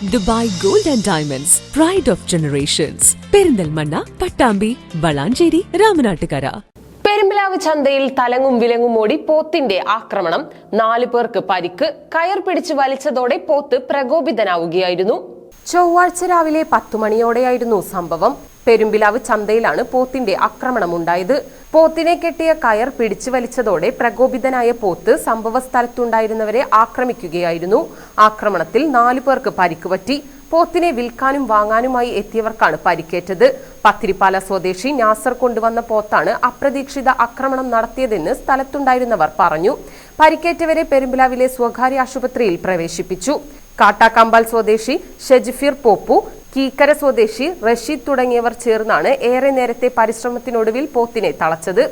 Dubai gold and diamonds pride of generations Perinthalmanna Pattambi Valanchery Ramanattukara. Perumpilavu ചന്തയിൽ തലങ്ങും വിലങ്ങും ഓടി പോത്തിന്റെ ആക്രമണം. നാലു പേർക്ക് പരിക്ക് കയർ പിടിച്ച് വലിച്ചതോടെ പോത്ത് പ്രകോപിതനാവുകയായിരുന്നു. ചൊവ്വാഴ്ച രാവിലെ പത്തു മണിയോടെയായിരുന്നു സംഭവം. പെരുമ്പിലാവ് ചന്തയിലാണ് പോത്തിന്റെ ആക്രമണമുണ്ടായത്. പോത്തിനെ കെട്ടിയ കയർ പിടിച്ചു വലിച്ചതോടെ പ്രകോപിതനായ പോത്ത് സംഭവ സ്ഥലത്തുണ്ടായിരുന്നവരെ ആക്രമിക്കുകയായിരുന്നു. ആക്രമണത്തിൽ നാലു പേർക്ക് പരിക്കുപറ്റി. പോത്തിനെ വിൽക്കാനും വാങ്ങാനുമായി എത്തിയവർക്കാണ് പരിക്കേറ്റത്. പത്തിരിപ്പാല സ്വദേശി നാസർ കൊണ്ടുവന്ന പോത്താണ് അപ്രതീക്ഷിത ആക്രമണം നടത്തിയതെന്ന് സ്ഥലത്തുണ്ടായിരുന്നവർ പറഞ്ഞു. പരിക്കേറ്റവരെ പെരുമ്പിലാവിലെ സ്വകാര്യ ആശുപത്രിയിൽ പ്രവേശിപ്പിച്ചു. കാട്ടാക്കമ്പാൽ സ്വദേശി ഷെജിഫിർ പോപ്പു കീക്കര സ്വദേശി റഷീദ് തുടങ്ങിയവർ ചേർന്നാണ് ഏറെ നേരത്തെ പരിശ്രമത്തിനൊടുവിൽ പോത്തിനെ തളച്ചത്.